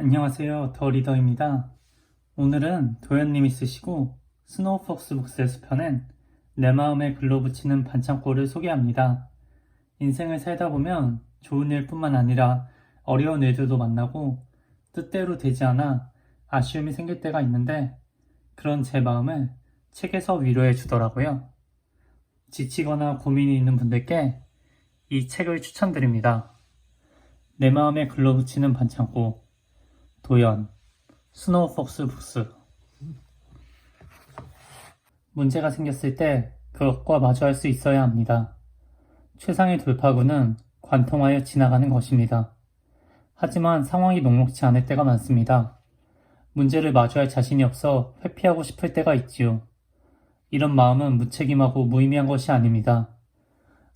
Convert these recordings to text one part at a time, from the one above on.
안녕하세요. 더 리더입니다. 오늘은 도현님이 쓰시고 스노우 폭스 북스에서 펴낸 내 마음에 글로 붙이는 반창고를 소개합니다. 인생을 살다 보면 좋은 일뿐만 아니라 어려운 일들도 만나고 뜻대로 되지 않아 아쉬움이 생길 때가 있는데 그런 제 마음을 책에서 위로해 주더라고요. 지치거나 고민이 있는 분들께 이 책을 추천드립니다. 내 마음에 글로 붙이는 반창고 도연 스노우 폭스 북스 문제가 생겼을 때 그것과 마주할 수 있어야 합니다. 최상의 돌파구는 관통하여 지나가는 것입니다. 하지만 상황이 녹록지 않을 때가 많습니다. 문제를 마주할 자신이 없어 회피하고 싶을 때가 있지요. 이런 마음은 무책임하고 무의미한 것이 아닙니다.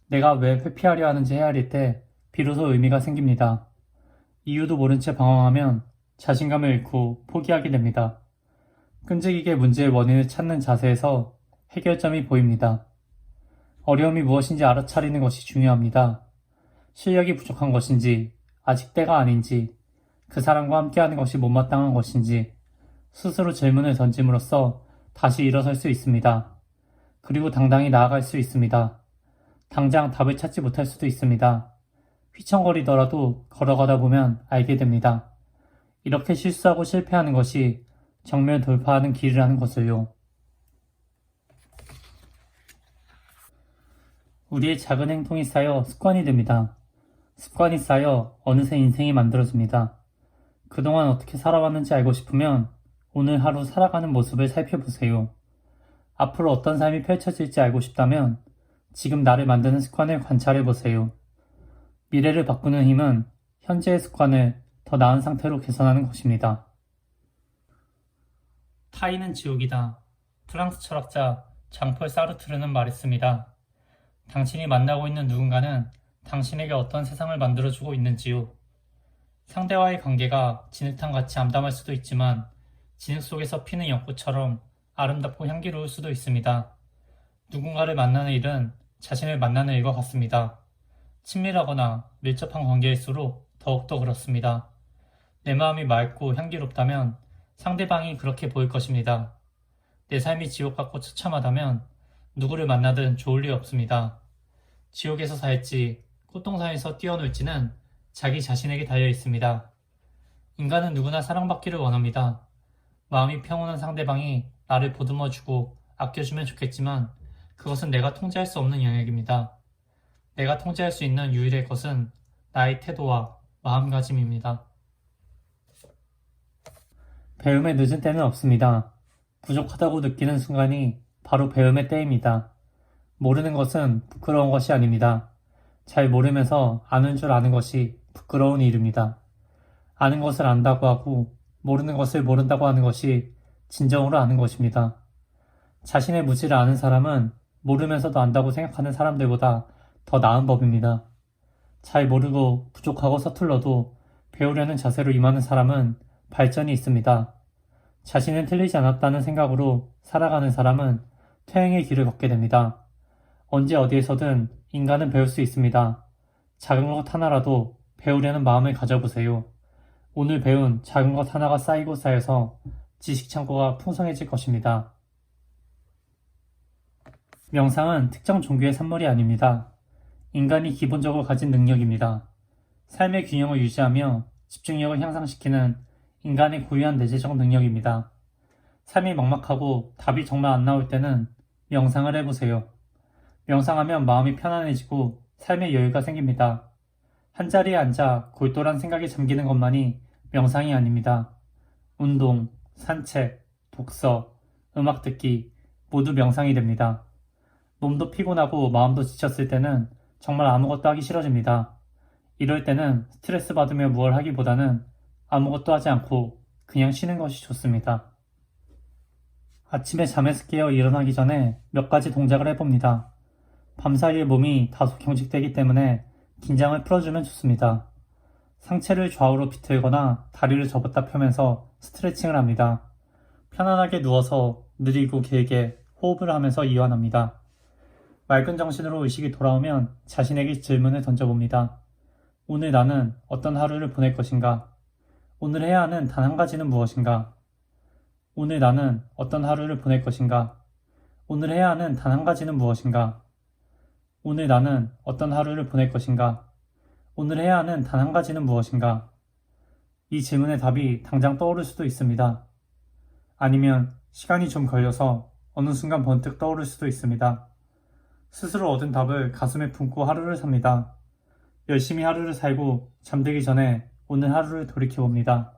내가 왜 회피하려 하는지 헤아릴 때 비로소 의미가 생깁니다. 이유도 모른 채 방황하면 자신감을 잃고 포기하게 됩니다. 끈질기게 문제의 원인을 찾는 자세에서 해결점이 보입니다. 어려움이 무엇인지 알아차리는 것이 중요합니다. 실력이 부족한 것인지, 아직 때가 아닌지, 그 사람과 함께하는 것이 못마땅한 것인지, 스스로 질문을 던짐으로써 다시 일어설 수 있습니다. 그리고 당당히 나아갈 수 있습니다. 당장 답을 찾지 못할 수도 있습니다. 휘청거리더라도 걸어가다 보면 알게 됩니다. 이렇게 실수하고 실패하는 것이 정면 돌파하는 길이라는 것을요. 우리의 작은 행동이 쌓여 습관이 됩니다. 습관이 쌓여 어느새 인생이 만들어집니다. 그동안 어떻게 살아왔는지 알고 싶으면 오늘 하루 살아가는 모습을 살펴보세요. 앞으로 어떤 삶이 펼쳐질지 알고 싶다면 지금 나를 만드는 습관을 관찰해 보세요. 미래를 바꾸는 힘은 현재의 습관을 더 나은 상태로 개선하는 것입니다. 타인은 지옥이다. 프랑스 철학자 장폴 사르트르는 말했습니다. 당신이 만나고 있는 누군가는 당신에게 어떤 세상을 만들어주고 있는지요. 상대와의 관계가 진흙탕같이 암담할 수도 있지만 진흙 속에서 피는 연꽃처럼 아름답고 향기로울 수도 있습니다. 누군가를 만나는 일은 자신을 만나는 일과 같습니다. 친밀하거나 밀접한 관계일수록 더욱더 그렇습니다. 내 마음이 맑고 향기롭다면 상대방이 그렇게 보일 것입니다. 내 삶이 지옥 같고 처참하다면 누구를 만나든 좋을 리 없습니다. 지옥에서 살지 고통사에서 뛰어놀지는 자기 자신에게 달려 있습니다. 인간은 누구나 사랑받기를 원합니다. 마음이 평온한 상대방이 나를 보듬어주고 아껴주면 좋겠지만 그것은 내가 통제할 수 없는 영역입니다. 내가 통제할 수 있는 유일의 것은 나의 태도와 마음가짐입니다. 배움에 늦은 때는 없습니다. 부족하다고 느끼는 순간이 바로 배움의 때입니다. 모르는 것은 부끄러운 것이 아닙니다. 잘 모르면서 아는 줄 아는 것이 부끄러운 일입니다. 아는 것을 안다고 하고 모르는 것을 모른다고 하는 것이 진정으로 아는 것입니다. 자신의 무지를 아는 사람은 모르면서도 안다고 생각하는 사람들보다 더 나은 법입니다. 잘 모르고 부족하고 서툴러도 배우려는 자세로 임하는 사람은 발전이 있습니다. 자신은 틀리지 않았다는 생각으로 살아가는 사람은 퇴행의 길을 걷게 됩니다. 언제 어디에서든 인간은 배울 수 있습니다. 작은 것 하나라도 배우려는 마음을 가져보세요. 오늘 배운 작은 것 하나가 쌓이고 쌓여서 지식 창고가 풍성해질 것입니다. 명상은 특정 종교의 산물이 아닙니다. 인간이 기본적으로 가진 능력입니다. 삶의 균형을 유지하며 집중력을 향상시키는 인간의 고유한 내재적 능력입니다. 삶이 막막하고 답이 정말 안 나올 때는 명상을 해보세요. 명상하면 마음이 편안해지고 삶의 여유가 생깁니다. 한자리에 앉아 골똘한 생각에 잠기는 것만이 명상이 아닙니다. 운동, 산책, 독서, 음악 듣기 모두 명상이 됩니다. 몸도 피곤하고 마음도 지쳤을 때는 정말 아무것도 하기 싫어집니다. 이럴 때는 스트레스 받으며 무얼 하기보다는 아무것도 하지 않고 그냥 쉬는 것이 좋습니다. 아침에 잠에서 깨어 일어나기 전에 몇 가지 동작을 해봅니다. 밤사이에 몸이 다소 경직되기 때문에 긴장을 풀어주면 좋습니다. 상체를 좌우로 비틀거나 다리를 접었다 펴면서 스트레칭을 합니다. 편안하게 누워서 느리고 길게 호흡을 하면서 이완합니다. 맑은 정신으로 의식이 돌아오면 자신에게 질문을 던져봅니다. 오늘 나는 어떤 하루를 보낼 것인가? 오늘 해야 하는 단 한 가지는 무엇인가? 오늘 나는 어떤 하루를 보낼 것인가? 오늘 해야 하는 단 한 가지는 무엇인가? 오늘 나는 어떤 하루를 보낼 것인가? 오늘 해야 하는 단 한 가지는 무엇인가? 이 질문의 답이 당장 떠오를 수도 있습니다. 아니면 시간이 좀 걸려서 어느 순간 번뜩 떠오를 수도 있습니다. 스스로 얻은 답을 가슴에 품고 하루를 삽니다. 열심히 하루를 살고 잠들기 전에 오늘 하루를 돌이켜봅니다.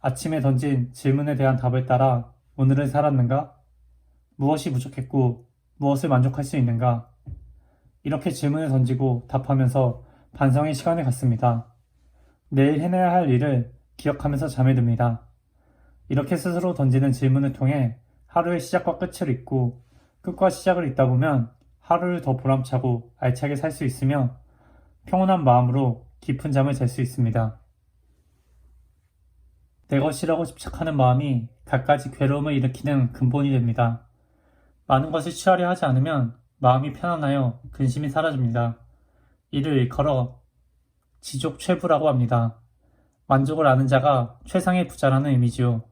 아침에 던진 질문에 대한 답을 따라 오늘을 살았는가? 무엇이 부족했고 무엇을 만족할 수 있는가? 이렇게 질문을 던지고 답하면서 반성의 시간을 갖습니다. 내일 해내야 할 일을 기억하면서 잠에 듭니다. 이렇게 스스로 던지는 질문을 통해 하루의 시작과 끝을 잇고 끝과 시작을 잇다 보면 하루를 더 보람차고 알차게 살 수 있으며 평온한 마음으로 깊은 잠을 잘 수 있습니다. 내 것이라고 집착하는 마음이 갖가지 괴로움을 일으키는 근본이 됩니다. 많은 것을 취하려 하지 않으면 마음이 편안하여 근심이 사라집니다. 이를 일컬어 지족 최부라고 합니다. 만족을 아는 자가 최상의 부자라는 의미지요.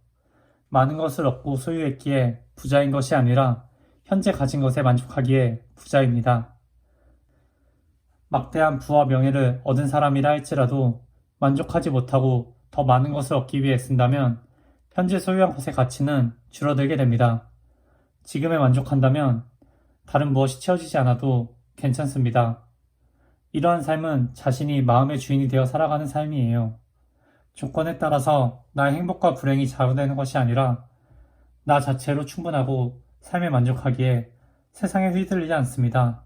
많은 것을 얻고 소유했기에 부자인 것이 아니라 현재 가진 것에 만족하기에 부자입니다. 막대한 부와 명예를 얻은 사람이라 할지라도 만족하지 못하고 더 많은 것을 얻기 위해 쓴다면 현재 소유한 것의 가치는 줄어들게 됩니다. 지금에 만족한다면 다른 무엇이 채워지지 않아도 괜찮습니다. 이러한 삶은 자신이 마음의 주인이 되어 살아가는 삶이에요. 조건에 따라서 나의 행복과 불행이 좌우되는 것이 아니라 나 자체로 충분하고 삶에 만족하기에 세상에 휘둘리지 않습니다.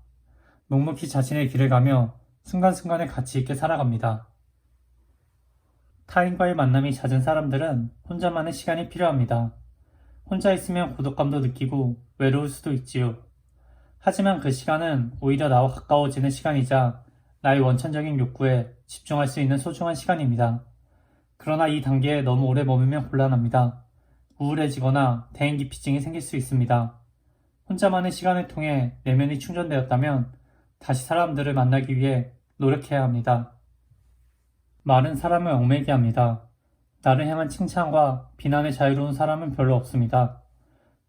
묵묵히 자신의 길을 가며 순간순간에 가치 있게 살아갑니다. 타인과의 만남이 잦은 사람들은 혼자만의 시간이 필요합니다. 혼자 있으면 고독감도 느끼고 외로울 수도 있지요. 하지만 그 시간은 오히려 나와 가까워지는 시간이자 나의 원천적인 욕구에 집중할 수 있는 소중한 시간입니다. 그러나 이 단계에 너무 오래 머물면 곤란합니다. 우울해지거나 대인기피증이 생길 수 있습니다. 혼자만의 시간을 통해 내면이 충전되었다면 다시 사람들을 만나기 위해 노력해야 합니다. 말은 사람을 얽매게 합니다. 나를 향한 칭찬과 비난에 자유로운 사람은 별로 없습니다.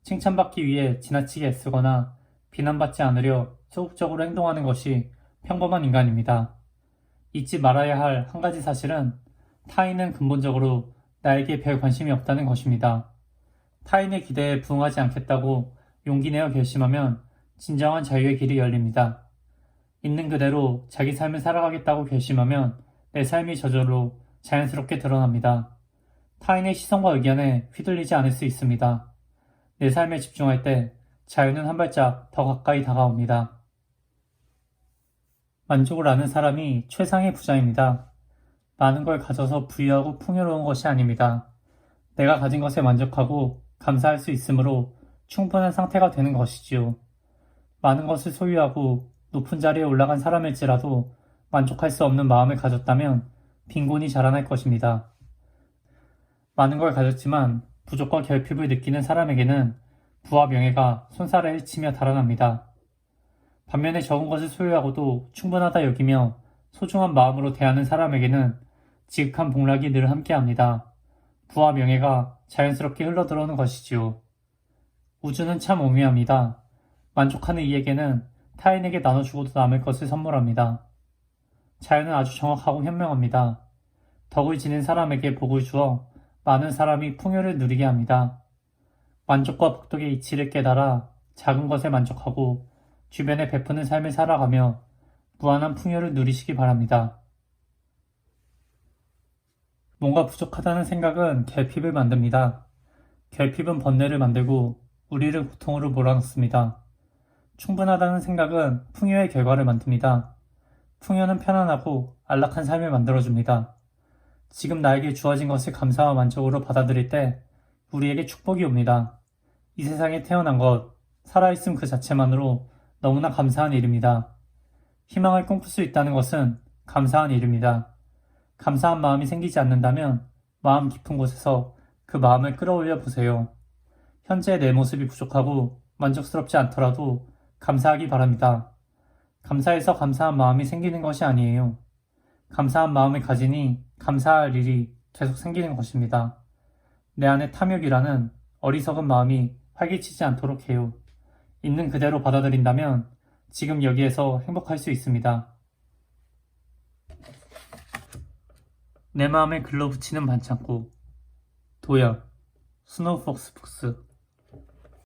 칭찬받기 위해 지나치게 애쓰거나 비난받지 않으려 소극적으로 행동하는 것이 평범한 인간입니다. 잊지 말아야 할 한 가지 사실은 타인은 근본적으로 나에게 별 관심이 없다는 것입니다. 타인의 기대에 부응하지 않겠다고 용기 내어 결심하면 진정한 자유의 길이 열립니다. 있는 그대로 자기 삶을 살아가겠다고 결심하면 내 삶이 저절로 자연스럽게 드러납니다. 타인의 시선과 의견에 휘둘리지 않을 수 있습니다. 내 삶에 집중할 때 자유는 한 발짝 더 가까이 다가옵니다. 만족을 아는 사람이 최상의 부자입니다. 많은 걸 가져서 부유하고 풍요로운 것이 아닙니다. 내가 가진 것에 만족하고 감사할 수 있으므로 충분한 상태가 되는 것이지요. 많은 것을 소유하고 높은 자리에 올라간 사람일지라도 만족할 수 없는 마음을 가졌다면 빈곤이 자라날 것입니다. 많은 걸 가졌지만 부족과 결핍을 느끼는 사람에게는 부와 명예가 손살에 헤치며 달아납니다. 반면에 적은 것을 소유하고도 충분하다 여기며 소중한 마음으로 대하는 사람에게는 지극한 복락이 늘 함께합니다. 부와 명예가 자연스럽게 흘러들어오는 것이지요. 우주는 참 오묘합니다. 만족하는 이에게는 타인에게 나눠주고도 남을 것을 선물합니다. 자연은 아주 정확하고 현명합니다. 덕을 지닌 사람에게 복을 주어 많은 사람이 풍요를 누리게 합니다. 만족과 복덕의 이치를 깨달아 작은 것에 만족하고 주변에 베푸는 삶을 살아가며 무한한 풍요를 누리시기 바랍니다. 뭔가 부족하다는 생각은 결핍을 만듭니다. 결핍은 번뇌를 만들고 우리를 고통으로 몰아넣습니다. 충분하다는 생각은 풍요의 결과를 만듭니다. 풍요는 편안하고 안락한 삶을 만들어줍니다. 지금 나에게 주어진 것을 감사와 만족으로 받아들일 때 우리에게 축복이 옵니다. 이 세상에 태어난 것, 살아있음 그 자체만으로 너무나 감사한 일입니다. 희망을 꿈꿀 수 있다는 것은 감사한 일입니다. 감사한 마음이 생기지 않는다면 마음 깊은 곳에서 그 마음을 끌어올려 보세요. 현재 내 모습이 부족하고 만족스럽지 않더라도 감사하기 바랍니다. 감사해서 감사한 마음이 생기는 것이 아니에요. 감사한 마음을 가지니 감사할 일이 계속 생기는 것입니다. 내 안에 탐욕이라는 어리석은 마음이 활기치지 않도록 해요. 있는 그대로 받아들인다면 지금 여기에서 행복할 수 있습니다. 내 마음에 글로 붙이는 반창고 도열 스노우 폭스 북스